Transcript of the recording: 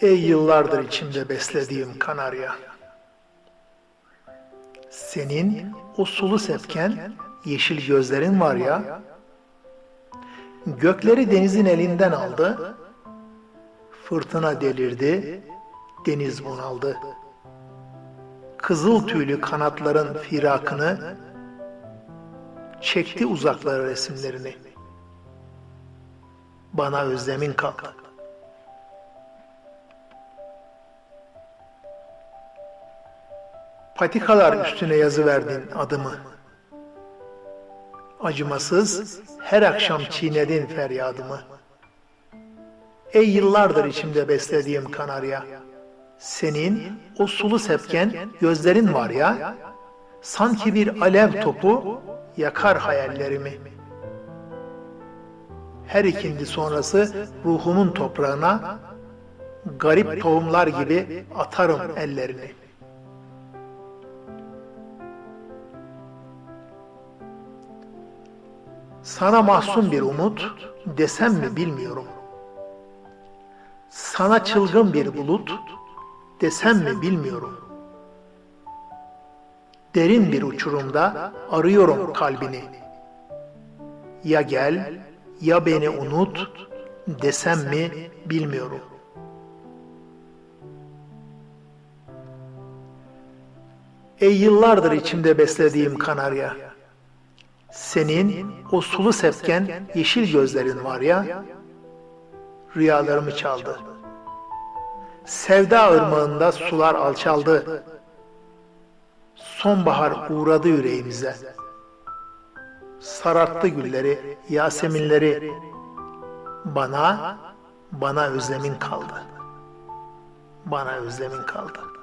Ey yıllardır içimde beslediğim kanarya. Senin o sulu sepken yeşil gözlerin var ya. Gökleri denizin elinden aldı. Fırtına delirdi, deniz bunaldı. Kızıl tüylü kanatların firakını çekti uzaklara resimlerini. Bana özlemin kaldı. Patikalar üstüne yazı verdin adımı. Acımasız her akşam çiğnedin feryadımı. Ey yıllardır içimde beslediğim kanarya. Senin o sulu sepken gözlerin var ya. Sanki bir alev topu yakar hayallerimi. Her ikindi sonrası ruhumun toprağına garip tohumlar gibi atarım ellerini. Sana mahzun bir umut desem mi bilmiyorum. Sana çılgın bir bulut desem mi bilmiyorum. Derin bir uçurumda arıyorum kalbini. Ya gel ya beni unut desem mi bilmiyorum. Ey yıllardır içimde beslediğim kanarya. Senin o sulu sepken yeşil gözlerin var ya, rüyalarımı çaldı. Sevda ırmağında sular alçaldı. Sonbahar uğradı yüreğimize. Sararttı gülleri, yaseminleri. Bana, bana özlemin kaldı. Bana özlemin kaldı.